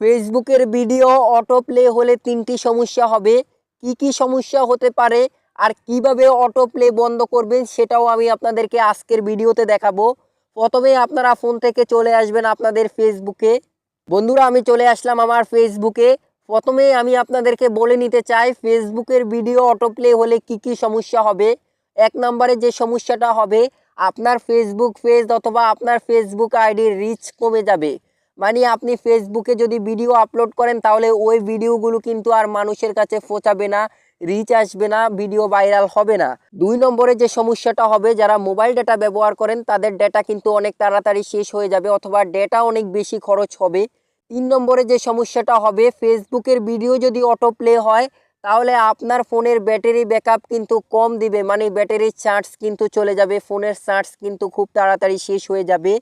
ফেসবুকের video auto play হলে তিনটি সমস্যা হবে। কি কি সমস্যা হতে পারে আর কীভাবে অটো প্লে বন্ধ করবেন সেটাও আমি আপনাদেরকে আজকের ভিডিওতে দেখাবো। প্রথমে আপনারা ফোন থেকে চলে আসবেন আপনাদের ফেসবুকে। বন্ধুরা, আমি চলে আসলাম আমার ফেসবুকে। প্রথমে আমি আপনাদেরকে বলে নিতে চাই, ফেসবুকের ভিডিও অটো প্লে হলে কি কি সমস্যা হবে? এক নম্বরে যে সমস্যাটা হবে, আপনার ফেসবুক পেজ অথবা আপনার ফেসবুক আইডির রিচ কমে যাবে। মানে আপনি ফেসবুকে যদি ভিডিও আপলোড করেন, তাহলে ওই ভিডিওগুলো কিন্তু আর মানুষের কাছে পৌঁছাবে না রিচ আসবে না ভিডিও ভাইরাল হবে না। দুই নম্বরে যে সমস্যাটা হবে, যারা মোবাইল ডেটা ব্যবহার করেন, তাদের ডেটা কিন্তু অনেক তাড়াতাড়ি শেষ হয়ে যাবে অথবা ডেটা অনেক বেশি খরচ হবে। তিন নম্বরে যে সমস্যাটা হবে ফেসবুকের ভিডিও যদি অটো প্লে হয়, তাহলে আপনার ফোনের ব্যাটারি ব্যাকআপ কিন্তু কম দিবে মানে ব্যাটারির চার্জ কিন্তু চলে যাবে, ফোনের চার্জ কিন্তু খুব তাড়াতাড়ি শেষ হয়ে যাবে।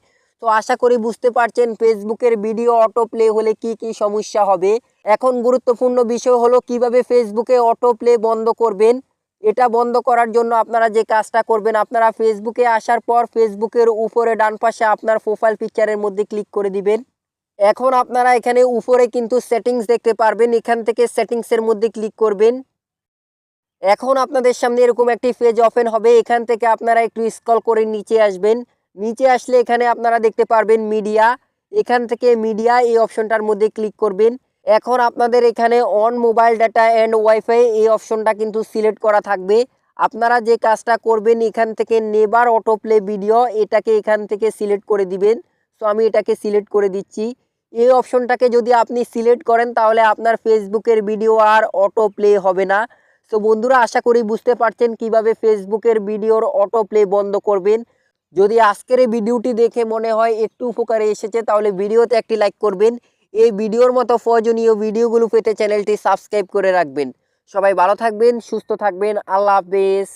তো আশা করি বুঝতে পারছেন ফেসবুকের ভিডিও অটো প্লে হলে কি কি সমস্যা হবে। এখন গুরুত্বপূর্ণ বিষয় হলো কীভাবে ফেসবুকে অটো প্লে বন্ধ করবেন। এটা বন্ধ করার জন্য আপনারা যে কাজটা করবেন, আপনারা ফেসবুকে আসার পর ফেসবুকের উপরে ডান পাশে আপনার প্রোফাইল পিকচারের মধ্যে ক্লিক করে দিবেন। এখন আপনারা এখানে উপরে কিন্তু সেটিংস দেখতে পারবেন, এখান থেকে সেটিংসের মধ্যে ক্লিক করবেন। এখন আপনাদের সামনে এরকম একটি পেজ ওপেন হবে, এখান থেকে আপনারা একটু স্ক্রল করে নিচে আসবেন। নিচে আসলে এখানে আপনারা দেখতে পারবেন মিডিয়া। এখান থেকে মিডিয়া এই অপশনটার মধ্যে ক্লিক করবেন। এখন আপনাদের এখানে on mobile data and wifi এই অপশনটা কিন্তু সিলেক্ট করা থাকবে। আপনারা যে কাজটা করবেন এখান থেকে নেবার অটো প্লে ভিডিও এটাকে এখান থেকে সিলেক্ট করে দিবেন। সো আমি এটাকে সিলেক্ট করে দিচ্ছি। এই অপশনটাকে যদি আপনি সিলেক্ট করেন তাহলে আপনার ফেসবুকের ভিডিও আর অটো প্লে হবে না। তো বন্ধুরা, আশা করি বুঝতে পারছেন কীভাবে ফেসবুকের ভিডিওর অটো প্লে বন্ধ করবেন। যদি আজকের এই ভিডিওটি দেখে মনে হয় একটু উপকারে এসেছে, তাহলে ভিডিওতে একটি লাইক করবেন। এই ভিডিওর মতো প্রয়োজনীয় ভিডিওগুলো পেতে চ্যানেলটি সাবস্ক্রাইব করে রাখবেন। সবাই ভালো থাকবেন, সুস্থ থাকবেন। আল্লাহ হাফেজ।